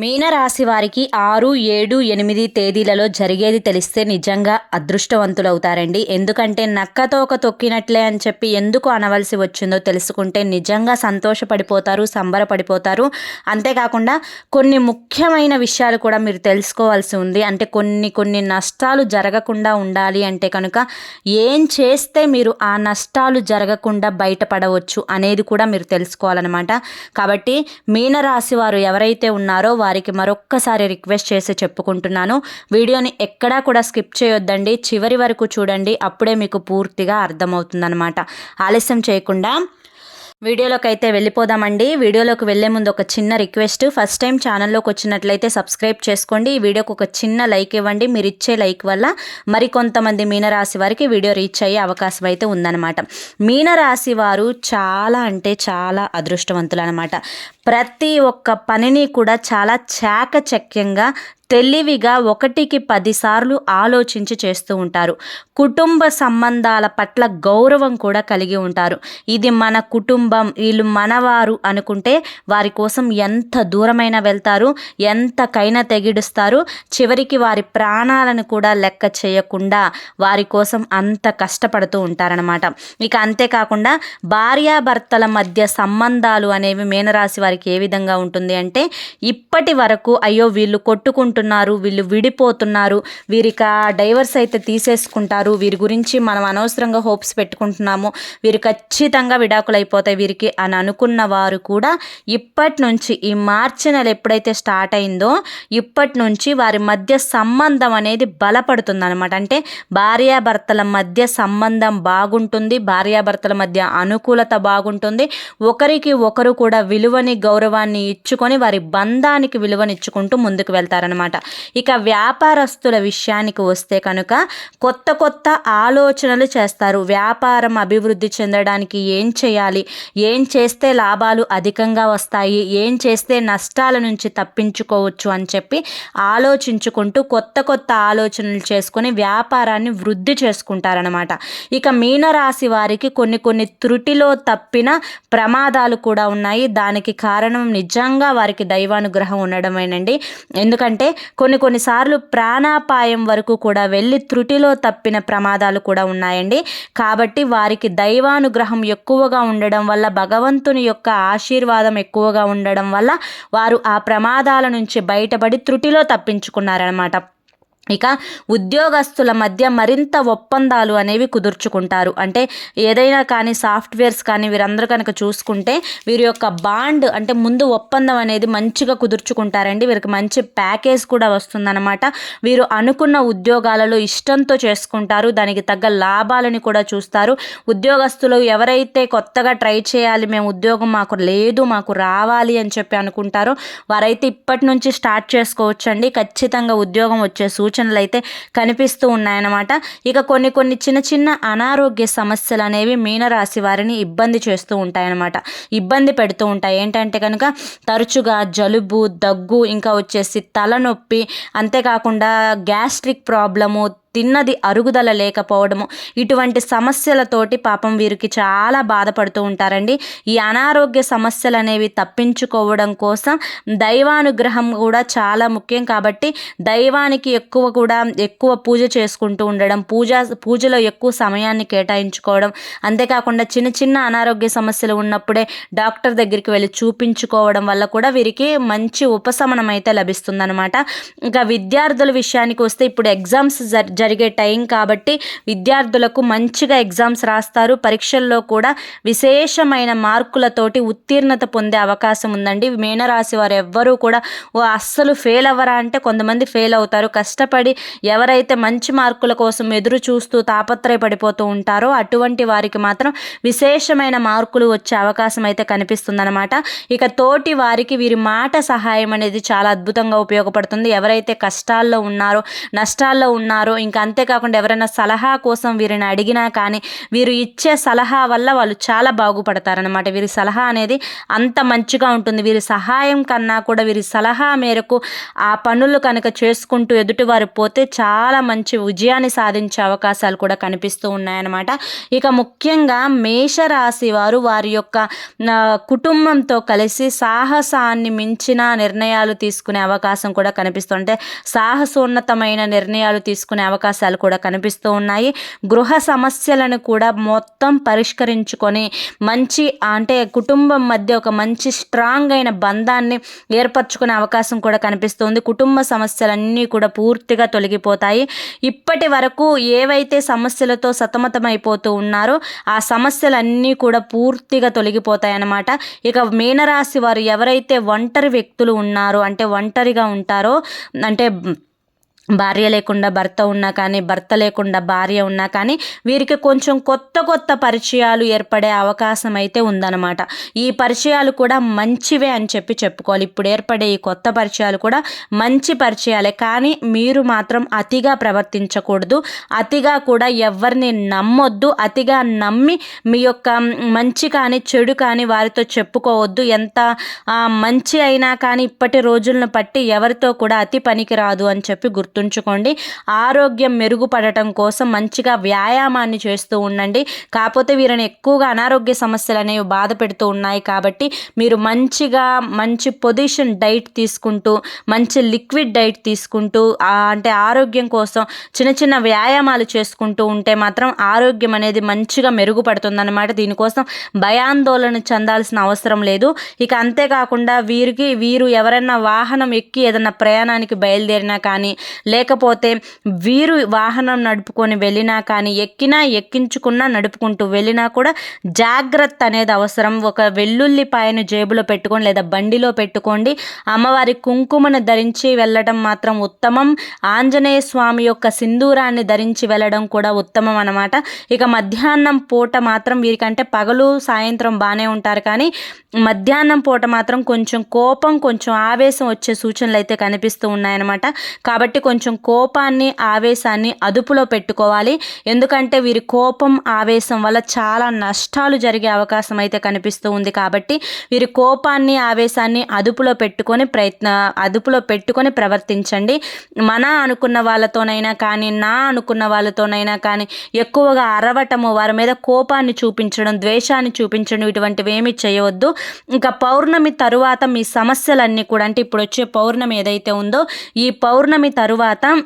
మీనరాశి వారికి ఆరు ఏడు ఎనిమిది తేదీలలో జరిగేది తెలిస్తే నిజంగా అదృష్టవంతులవుతారండి. ఎందుకంటే నక్కతోక తొక్కినట్లే అని చెప్పి ఎందుకు అనవలసి వచ్చిందో తెలుసుకుంటే నిజంగా సంతోషపడిపోతారు సంబరపడిపోతారు. అంతేకాకుండా కొన్ని ముఖ్యమైన విషయాలు కూడా మీరు తెలుసుకోవాల్సి ఉంది. అంటే కొన్ని కొన్ని నష్టాలు జరగకుండా ఉండాలి అంటే కనుక ఏం చేస్తే మీరు ఆ నష్టాలు జరగకుండా బయటపడవచ్చు అనేది కూడా మీరు తెలుసుకోవాలన్నమాట. కాబట్టి మీనరాశి వారు ఎవరైతే ఉన్నారో వారికి మరొక్కసారి రిక్వెస్ట్ చేసి చెప్పుకుంటున్నాను. వీడియోని ఎక్కడా కూడా స్కిప్ చేయొద్దండి. చివరి వరకు చూడండి. అప్పుడే మీకు పూర్తిగా అర్థమవుతుందన్నమాట. ఆలస్యం చేయకుండా వీడియోలోకి అయితే వెళ్ళిపోదామండి. వీడియోలోకి వెళ్ళే ముందు ఒక చిన్న రిక్వెస్ట్. ఫస్ట్ టైం ఛానల్లోకి వచ్చినట్లయితే సబ్స్క్రైబ్ చేసుకోండి. ఈ వీడియోకి ఒక చిన్న లైక్ ఇవ్వండి. మీరు ఇచ్చే లైక్ వల్ల మరికొంతమంది మీనరాశి వారికి వీడియో రీచ్ అయ్యే అవకాశం అయితే ఉందన్నమాట. మీనరాశి వారు చాలా అంటే చాలా అదృష్టవంతులు అనమాట ప్రతి ఒక్క పనిని కూడా చాలా చాకచక్యంగా తెలివిగా ఒకటికి పదిసార్లు ఆలోచించి చేస్తూ ఉంటారు. కుటుంబ సంబంధాల పట్ల గౌరవం కూడా కలిగి ఉంటారు. ఇది మన కుటుంబం వీళ్ళు మనవారు అనుకుంటే వారి కోసం ఎంత దూరమైన వెళ్తారు ఎంతకైనా తెగిడుస్తారు. చివరికి వారి ప్రాణాలను కూడా లెక్క చేయకుండా వారి కోసం అంత కష్టపడుతూ ఉంటారనమాట ఇక అంతేకాకుండా భార్యాభర్తల మధ్య సంబంధాలు అనేవి మీనరాశి వారికి ఏ విధంగా ఉంటుంది అంటే ఇప్పటి వరకు అయ్యో వీళ్ళు కొట్టుకుంటున్నారు వీళ్ళు విడిపోతున్నారు వీరికి డైవర్స్ అయితే తీసేసుకుంటారు. వీరి గురించి మనం అనవసరంగా హోప్స్ పెట్టుకుంటున్నాము. వీరు ఖచ్చితంగా విడాకులు అయిపోతాయి వీరికి అని అనుకున్న వారు కూడా ఇప్పటి నుంచి ఈ మార్చి నెల ఎప్పుడైతే స్టార్ట్ అయిందో ఇప్పటి నుంచి వారి మధ్య సంబంధం అనేది బలపడుతుంది అనమాట అంటే భార్యాభర్తల మధ్య సంబంధం బాగుంటుంది భార్యాభర్తల మధ్య అనుకూలత బాగుంటుంది. ఒకరికి ఒకరు కూడా విలువని గౌరవాన్ని ఇచ్చుకొని వారి బంధానికి విలువనిచ్చుకుంటూ ముందుకు వెళ్తారనమాట ఇక వ్యాపారస్తుల విషయానికి వస్తే కనుక కొత్త కొత్త ఆలోచనలు చేస్తారు. వ్యాపారం అభివృద్ధి చెందడానికి ఏం చేయాలి? ఏం చేస్తే లాభాలు అధికంగా వస్తాయి? ఏం చేస్తే నష్టాల నుంచి తప్పించుకోవచ్చు అని చెప్పి ఆలోచించుకుంటూ కొత్త కొత్త ఆలోచనలు చేసుకొని వ్యాపారాన్ని వృద్ధి చేసుకుంటారనమాట ఇక మీనరాశి వారికి కొన్ని కొన్ని త్రుటిలో తప్పిన ప్రమాదాలు కూడా ఉన్నాయి. దానికి కారణం నిజంగా వారికి దైవానుగ్రహం ఉండడమేనండి. ఎందుకంటే కొన్ని కొన్నిసార్లు ప్రాణాపాయం వరకు కూడా వెళ్ళి త్రుటిలో తప్పిన ప్రమాదాలు కూడా ఉన్నాయండి. కాబట్టి వారికి దైవానుగ్రహం ఎక్కువగా ఉండడం వల్ల భగవంతుని యొక్క ఆశీర్వాదం ఎక్కువగా ఉండడం వల్ల వారు ఆ ప్రమాదాల నుంచి బయటపడి త్రుటిలో తప్పించుకున్నారనమాట ఇక ఉద్యోగస్తుల మధ్య మరింత ఒప్పందాలు అనేవి కుదుర్చుకుంటారు. అంటే ఏదైనా కానీ సాఫ్ట్వేర్స్ కానీ వీరందరూ కనుక చూసుకుంటే వీరి యొక్క బాండ్ అంటే ముందు ఒప్పందం అనేది మంచిగా కుదుర్చుకుంటారండి. వీరికి మంచి ప్యాకేజ్ కూడా వస్తుందన్నమాట. వీరు అనుకున్న ఉద్యోగాలలో ఇష్టంతో చేసుకుంటారు. దానికి తగ్గ లాభాలని కూడా చూస్తారు. ఉద్యోగస్తులు ఎవరైతే కొత్తగా ట్రై చేయాలి మేము ఉద్యోగం మాకు లేదు మాకు రావాలి అని చెప్పి అనుకుంటారో వారైతే ఇప్పటి నుంచి స్టార్ట్ చేసుకోవచ్చండి. ఖచ్చితంగా ఉద్యోగం వచ్చే సూచన సూచనలు అయితే కనిపిస్తూ ఉన్నాయన్నమాట. ఇక కొన్ని కొన్ని చిన్న చిన్న అనారోగ్య సమస్యలు అనేవి మీనరాశి వారిని ఇబ్బంది చేస్తూ ఉంటాయన్నమాట. ఇబ్బంది పెడుతూ ఉంటాయి. ఏంటంటే కనుక తరచుగా జలుబు దగ్గు ఇంకా వచ్చేసి తలనొప్పి అంతేకాకుండా గ్యాస్ట్రిక్ ప్రాబ్లము తిన్నది అరుగుదల లేకపోవడము. ఇటువంటి సమస్యలతోటి పాపం వీరికి చాలా బాధపడుతూ ఉంటారండి. ఈ అనారోగ్య సమస్యలు అనేవి తప్పించుకోవడం కోసం దైవానుగ్రహం కూడా చాలా ముఖ్యం కాబట్టి దైవానికి ఎక్కువ కూడా ఎక్కువ పూజ చేసుకుంటూ ఉండడం పూజ పూజలో ఎక్కువ సమయాన్ని కేటాయించుకోవడం. అంతేకాకుండా చిన్న చిన్న అనారోగ్య సమస్యలు ఉన్నప్పుడే డాక్టర్ దగ్గరికి వెళ్ళి చూపించుకోవడం వల్ల కూడా వీరికి మంచి ఉపశమనం అయితే లభిస్తుందనమాట ఇంకా విద్యార్థుల విషయానికి వస్తే ఇప్పుడు ఎగ్జామ్స్ జరి జరిగే టైం కాబట్టి విద్యార్థులకు మంచిగా ఎగ్జామ్స్ రాస్తారు. పరీక్షల్లో కూడా విశేషమైన మార్కులతోటి ఉత్తీర్ణత పొందే అవకాశం ఉందండి. మీనరాశి వారు ఎవ్వరూ కూడా ఓ అస్సలు ఫెయిల్ అవ్వరా? అంటే కొంతమంది ఫెయిల్ అవుతారు. కష్టపడి ఎవరైతే మంచి మార్కుల కోసం ఎదురు చూస్తూ తాపత్రయపడిపోతూ ఉంటారో అటువంటి వారికి మాత్రం విశేషమైన మార్కులు వచ్చే అవకాశం అయితే కనిపిస్తుందన్నమాట. ఇక తోటి వారికి వీరి మాట సహాయం అనేది చాలా అద్భుతంగా ఉపయోగపడుతుంది. ఎవరైతే కష్టాల్లో ఉన్నారో నష్టాల్లో ఉన్నారో ఇంకా ఇంకా అంతేకాకుండా ఎవరైనా సలహా కోసం వీరిని అడిగినా కానీ వీరు ఇచ్చే సలహా వల్ల వాళ్ళు చాలా బాగుపడతారనమాట వీరి సలహా అనేది అంత మంచిగా ఉంటుంది. వీరి సహాయం కన్నా కూడా వీరి సలహా మేరకు ఆ పనులు కనుక చేసుకుంటూ ఎదుటివారు పోతే చాలా మంచి విజయాన్ని సాధించే అవకాశాలు కూడా కనిపిస్తూ ఉన్నాయన్నమాట. ఇక ముఖ్యంగా మేషరాశి వారు వారి యొక్క కుటుంబంతో కలిసి సాహసాన్ని మించిన నిర్ణయాలు తీసుకునే అవకాశం కూడా కనిపిస్తుంటే సాహసోన్నతమైన నిర్ణయాలు తీసుకునే అవకాశాలు కూడా కనిపిస్తూ ఉన్నాయి. గృహ సమస్యలను కూడా మొత్తం పరిష్కరించుకొని మంచి అంటే కుటుంబం మధ్య ఒక మంచి స్ట్రాంగ్ అయిన బంధాన్ని ఏర్పరచుకునే అవకాశం కూడా కనిపిస్తుంది. కుటుంబ సమస్యలన్నీ కూడా పూర్తిగా తొలగిపోతాయి. ఇప్పటి వరకు ఏవైతే సమస్యలతో సతమతమైపోతూ ఉన్నారో ఆ సమస్యలన్నీ కూడా పూర్తిగా తొలగిపోతాయి అన్నమాట ఇక మీనరాశి వారు ఎవరైతే ఒంటరి వ్యక్తులు ఉన్నారో అంటే ఒంటరిగా ఉంటారో అంటే భార్య లేకుండా భర్త ఉన్నా కానీ భర్త లేకుండా భార్య ఉన్నా కానీ వీరికి కొంచెం కొత్త కొత్త పరిచయాలు ఏర్పడే అవకాశం అయితే ఉందన్నమాట. ఈ పరిచయాలు కూడా మంచివే అని చెప్పి చెప్పుకోవాలి. ఇప్పుడు ఏర్పడే ఈ కొత్త పరిచయాలు కూడా మంచి పరిచయాలే. కానీ మీరు మాత్రం అతిగా ప్రవర్తించకూడదు. అతిగా కూడా ఎవరిని నమ్మొద్దు. అతిగా నమ్మి మీ యొక్క మంచి కానీ చెడు కానీ వారితో చెప్పుకోవద్దు. ఎంత మంచి అయినా కానీ ఇప్పటి రోజులను బట్టి ఎవరితో కూడా అతి పనికి రాదు అని చెప్పి గుర్తు గుర్తుంచుకోండి. ఆరోగ్యం మెరుగుపడటం కోసం మంచిగా వ్యాయామాన్ని చేస్తూ ఉండండి. కాకపోతే వీరిని ఎక్కువగా అనారోగ్య సమస్యలు అనేవి బాధ పెడుతూ ఉన్నాయి కాబట్టి మీరు మంచిగా మంచి పొజిషన్ డైట్ తీసుకుంటూ మంచి లిక్విడ్ డైట్ తీసుకుంటూ అంటే ఆరోగ్యం కోసం చిన్న చిన్న వ్యాయామాలు చేసుకుంటూ ఉంటే మాత్రం ఆరోగ్యం అనేది మంచిగా మెరుగుపడుతుందన్నమాట. దీనికోసం భయాందోళన చెందాల్సిన అవసరం లేదు. ఇక అంతేకాకుండా వీరికి వీరు ఎవరైనా వాహనం ఎక్కి ఏదైనా ప్రయాణానికి బయలుదేరినా కానీ లేకపోతే వీరు వాహనం నడుపుకొని వెళ్ళినా కానీ ఎక్కినా ఎక్కించుకున్నా నడుపుకుంటూ వెళ్ళినా కూడా జాగ్రత్త అనేది అవసరం. ఒక వెల్లుల్లి పాయను జేబులో పెట్టుకొని లేదా బండిలో పెట్టుకోండి. అమ్మవారి కుంకుమను ధరించి వెళ్ళడం మాత్రం ఉత్తమం. ఆంజనేయ స్వామి యొక్క సింధూరాన్ని ధరించి వెళ్ళడం కూడా ఉత్తమం అనమాట ఇక మధ్యాహ్నం పూట మాత్రం వీరికంటే పగలు సాయంత్రం బాగానే ఉంటారు కానీ మధ్యాహ్నం పూట మాత్రం కొంచెం కోపం కొంచెం ఆవేశం వచ్చే సూచనలు అయితే కనిపిస్తూ ఉన్నాయన్నమాట. కాబట్టి కొంచెం కొంచెం కోపాన్ని ఆవేశాన్ని అదుపులో పెట్టుకోవాలి. ఎందుకంటే వీరి కోపం ఆవేశం వల్ల చాలా నష్టాలు జరిగే అవకాశం అయితే కనిపిస్తూ ఉంది కాబట్టి వీరి కోపాన్ని ఆవేశాన్ని అదుపులో పెట్టుకొని ప్రయత్న అదుపులో పెట్టుకొని ప్రవర్తించండి. మన అనుకున్న వాళ్ళతోనైనా కానీ నా అనుకున్న వాళ్ళతోనైనా కానీ ఎక్కువగా అరవటము వారి మీద కోపాన్ని చూపించడం ద్వేషాన్ని చూపించడం ఇటువంటివి ఏమి చేయవద్దు. ఇంకా పౌర్ణమి తరువాత మీ సమస్యలన్నీ కూడా అంటే ఇప్పుడు వచ్చే పౌర్ణమి ఏదైతే ఉందో ఈ పౌర్ణమి తరువాత తరువాత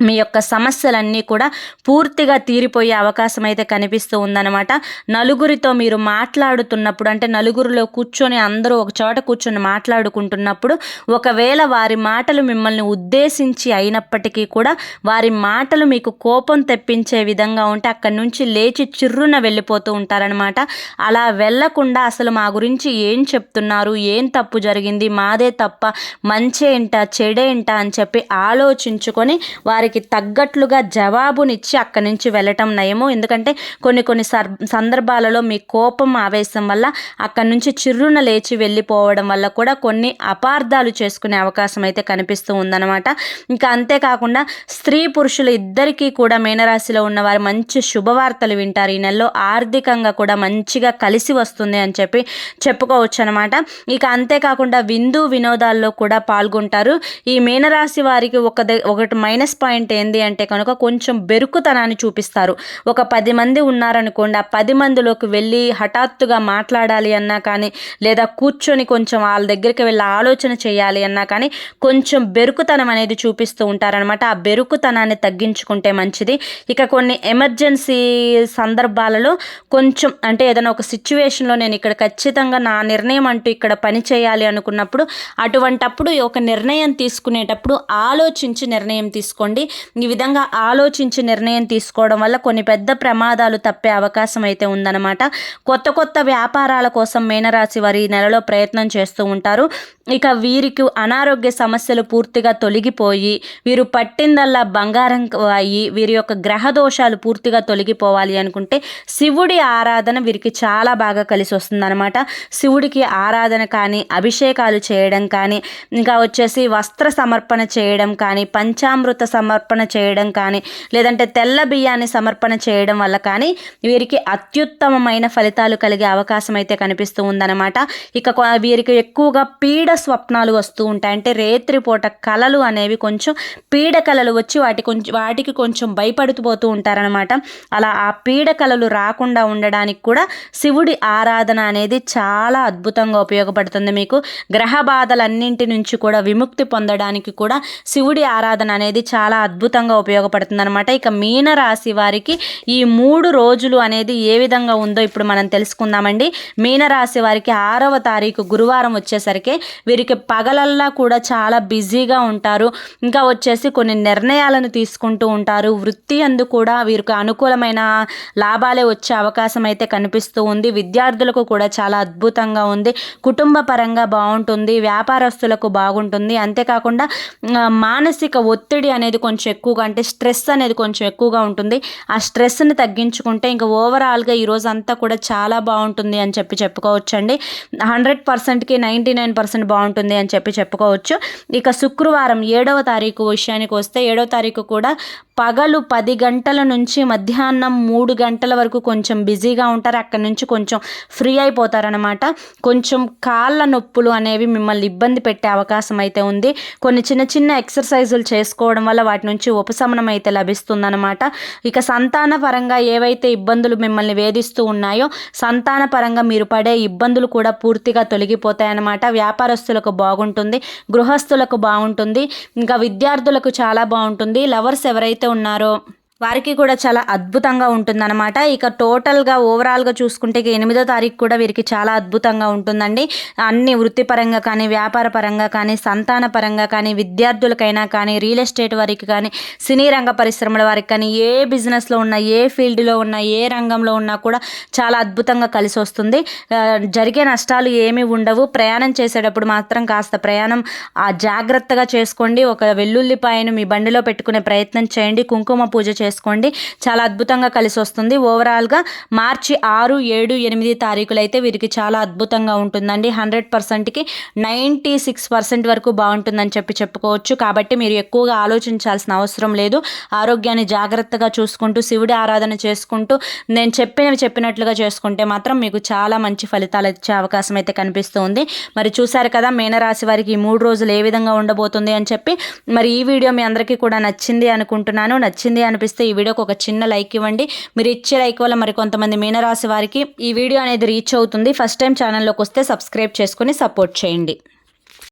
మీ యొక్క సమస్యలన్నీ కూడా పూర్తిగా తీరిపోయే అవకాశం అయితే కనిపిస్తూ ఉందన్నమాట. నలుగురితో మీరు మాట్లాడుతున్నప్పుడు అంటే నలుగురిలో కూర్చొని అందరూ ఒక చోట కూర్చొని మాట్లాడుకుంటున్నప్పుడు ఒకవేళ వారి మాటలు మిమ్మల్ని ఉద్దేశించి అయినప్పటికీ కూడా వారి మాటలు మీకు కోపం తెప్పించే విధంగా ఉంటే అక్కడి నుంచి లేచి చిర్రున వెళ్ళిపోతూ ఉంటారనమాట అలా వెళ్ళకుండా అసలు మా గురించి ఏం చెప్తున్నారు? ఏం తప్పు జరిగింది? మాదే తప్ప మంచి ఏంట చెడేంట అని చెప్పి ఆలోచించుకొని వారి వారికి తగ్గట్లుగా జవాబునిచ్చి అక్కడి నుంచి వెళ్ళటం నయము. ఎందుకంటే కొన్ని కొన్ని సర్ సందర్భాలలో మీ కోపం ఆవేశం వల్ల అక్కడి నుంచి చిర్రున లేచి వెళ్ళిపోవడం వల్ల కూడా కొన్ని అపార్థాలు చేసుకునే అవకాశం అయితే కనిపిస్తూ ఉందన్నమాట. ఇంకా అంతేకాకుండా స్త్రీ పురుషులు ఇద్దరికీ కూడా మీనరాశిలో ఉన్నవారు మంచి శుభవార్తలు వింటారు. ఈ నెలలో ఆర్థికంగా కూడా మంచిగా కలిసి వస్తుంది అని చెప్పి చెప్పుకోవచ్చు అనమాట ఇక అంతేకాకుండా విందు వినోదాల్లో కూడా పాల్గొంటారు. ఈ మీనరాశి వారికి ఒక ఒకటి మైనస్ పాయింట్ పాయింట్ ఏంది అంటే కనుక కొంచెం బెరుకుతనాన్ని చూపిస్తారు. ఒక పది మంది ఉన్నారనుకోండి ఆ పది మందిలోకి వెళ్ళి హఠాత్తుగా మాట్లాడాలి అన్నా కానీ లేదా కూర్చొని కొంచెం వాళ్ళ దగ్గరికి వెళ్ళి ఆలోచన చేయాలి అన్నా కానీ కొంచెం బెరుకుతనం అనేది చూపిస్తూ ఉంటారనమాట ఆ బెరుకుతనాన్ని తగ్గించుకుంటే మంచిది. ఇక కొన్ని ఎమర్జెన్సీ సందర్భాలలో కొంచెం అంటే ఏదైనా ఒక సిచ్యువేషన్లో నేను ఇక్కడ ఖచ్చితంగా నా నిర్ణయం అంటూ ఇక్కడ పని చేయాలి అనుకున్నప్పుడు అటువంటప్పుడు ఒక నిర్ణయం తీసుకునేటప్పుడు ఆలోచించి నిర్ణయం తీసుకోండి. ఈ విధంగా ఆలోచించి నిర్ణయం తీసుకోవడం వల్ల కొన్ని పెద్ద ప్రమాదాలు తప్పే అవకాశం అయితే ఉందన్నమాట. కొత్త కొత్త వ్యాపారాల కోసం మీనరాశి వారి నెలలో ప్రయత్నం చేస్తూ ఉంటారు. ఇక వీరికి అనారోగ్య సమస్యలు పూర్తిగా తొలగిపోయి వీరు పట్టిందల్లా బంగారం అయ్యి వీరి యొక్క గ్రహ దోషాలు పూర్తిగా తొలగిపోవాలి అనుకుంటే శివుడి ఆరాధన వీరికి చాలా బాగా కలిసి వస్తుందన్నమాట. శివుడికి ఆరాధన కానీ అభిషేకాలు చేయడం కానీ ఇంకా వచ్చేసి వస్త్ర సమర్పణ చేయడం కానీ పంచామృత సమ సమర్పణ చేయడం కానీ లేదంటే తెల్ల బియ్యాన్ని సమర్పణ చేయడం వల్ల కానీ వీరికి అత్యుత్తమమైన ఫలితాలు కలిగే అవకాశం అయితే కనిపిస్తూ ఉందన్నమాట. ఇక వీరికి ఎక్కువగా పీడ స్వప్నాలు వస్తూ ఉంటాయి. అంటే రేత్రిపూట కళలు అనేవి కొంచెం పీడ కళలు వచ్చి వాటి కొంచెం వాటికి కొంచెం భయపడుతూ పోతూ ఉంటారనమాట అలా ఆ పీడ కళలు రాకుండా ఉండడానికి కూడా శివుడి ఆరాధన అనేది చాలా అద్భుతంగా ఉపయోగపడుతుంది మీకు. గ్రహ బాధలన్నింటి నుంచి కూడా విముక్తి పొందడానికి కూడా శివుడి ఆరాధన అనేది చాలా అద్భుతంగా ఉపయోగపడుతుంది అనమాట ఇక మీనరాశి వారికి ఈ మూడు రోజులు అనేది ఏ విధంగా ఉందో ఇప్పుడు మనం తెలుసుకుందామండి. మీనరాశి వారికి ఆరవ తారీఖు గురువారం వచ్చేసరికి వీరికి పగలల్లా కూడా చాలా బిజీగా ఉంటారు. ఇంకా వచ్చేసి కొన్ని నిర్ణయాలను తీసుకుంటూ ఉంటారు. వృత్తి అందు కూడా వీరికి అనుకూలమైన లాభాలే వచ్చే అవకాశం అయితే కనిపిస్తూ ఉంది. విద్యార్థులకు కూడా చాలా అద్భుతంగా ఉంది. కుటుంబ పరంగా బాగుంటుంది. వ్యాపారస్తులకు బాగుంటుంది. అంతేకాకుండా మానసిక ఒత్తిడి అనేది కొంచెం ఎక్కువగా అంటే స్ట్రెస్ అనేది కొంచెం ఎక్కువగా ఉంటుంది. ఆ స్ట్రెస్ని తగ్గించుకుంటే ఇంకా ఓవరాల్గా ఈరోజు అంతా కూడా చాలా బాగుంటుంది అని చెప్పి చెప్పుకోవచ్చు అండి హండ్రెడ్ పర్సెంట్కి నైంటీ నైన్ పర్సెంట్ బాగుంటుంది అని చెప్పి చెప్పుకోవచ్చు. ఇక శుక్రవారం ఏడవ తారీఖు విషయానికి వస్తే ఏడవ తారీఖు కూడా పగలు పది గంటల నుంచి మధ్యాహ్నం మూడు గంటల వరకు కొంచెం బిజీగా ఉంటారు. అక్కడి నుంచి కొంచెం ఫ్రీ అయిపోతారనమాట కొంచెం కాళ్ళ నొప్పులు అనేవి మిమ్మల్ని ఇబ్బంది పెట్టే అవకాశం అయితే ఉంది. కొన్ని చిన్న చిన్న ఎక్సర్సైజులు చేసుకోవడం వల్ల వాటి నుంచి ఉపశమనం అయితే లభిస్తుందన్నమాట. ఇక సంతాన పరంగా ఏవైతే ఇబ్బందులు మిమ్మల్ని వేధిస్తూ ఉన్నాయో సంతాన పరంగా మీరు పడే ఇబ్బందులు కూడా పూర్తిగా తొలగిపోతాయన్నమాట. వ్యాపారస్తులకు బాగుంటుంది గృహస్థులకు బాగుంటుంది ఇంకా విద్యార్థులకు చాలా బాగుంటుంది. లవర్స్ ఎవరైతే ఉన్నారో వారికి కూడా చాలా అద్భుతంగా ఉంటుందన్నమాట. ఇక టోటల్గా ఓవరాల్గా చూసుకుంటే ఎనిమిదో తారీఖు కూడా వీరికి చాలా అద్భుతంగా ఉంటుందండి. అన్ని వృత్తిపరంగా కానీ వ్యాపార పరంగా కానీ సంతాన పరంగా కానీ విద్యార్థులకైనా కానీ రియల్ ఎస్టేట్ వారికి కానీ సినీ రంగ పరిశ్రమల వారికి కానీ ఏ బిజినెస్లో ఉన్న ఏ ఫీల్డ్లో ఉన్న ఏ రంగంలో ఉన్నా కూడా చాలా అద్భుతంగా కలిసి వస్తుంది. జరిగే నష్టాలు ఏమీ ఉండవు. ప్రయాణం చేసేటప్పుడు మాత్రం కాస్త ప్రయాణం ఆ జాగ్రత్తగా చేసుకోండి. ఒక వెల్లుల్లిపాయను మీ బండిలో పెట్టుకునే ప్రయత్నం చేయండి. కుంకుమ పూజ చేసుకోండి. చాలా అద్భుతంగా కలిసి వస్తుంది. ఓవరాల్గా మార్చి ఆరు ఏడు ఎనిమిది తారీఖులు అయితే వీరికి చాలా అద్భుతంగా ఉంటుందండి. హండ్రెడ్ పర్సెంట్కి నైంటీ సిక్స్ పర్సెంట్ వరకు బాగుంటుందని చెప్పి చెప్పుకోవచ్చు. కాబట్టి మీరు ఎక్కువగా ఆలోచించాల్సిన అవసరం లేదు. ఆరోగ్యాన్ని జాగ్రత్తగా చూసుకుంటూ శివుడి ఆరాధన చేసుకుంటూ నేను చెప్పినవి చెప్పినట్లుగా చేసుకుంటే మాత్రం మీకు చాలా మంచి ఫలితాలు ఇచ్చే అవకాశం అయితే కనిపిస్తుంది. మరి చూశారు కదా మీనరాశి వారికి ఈ మూడు రోజులు ఏ విధంగా ఉండబోతుంది అని చెప్పి. మరి ఈ వీడియో మీ అందరికీ కూడా నచ్చింది అనుకుంటున్నాను. నచ్చింది అనిపిస్తే ఈ వీడియోకి ఒక చిన్న లైక్ ఇవ్వండి. మీరు ఇచ్చే లైక్ వల్ల మరి కొంతమంది మీనరాశి వారికి ఈ వీడియో అనేది రీచ్ అవుతుంది. ఫస్ట్ టైం ఛానల్లోకి వస్తే సబ్స్క్రైబ్ చేసుకొని సపోర్ట్ చేయండి.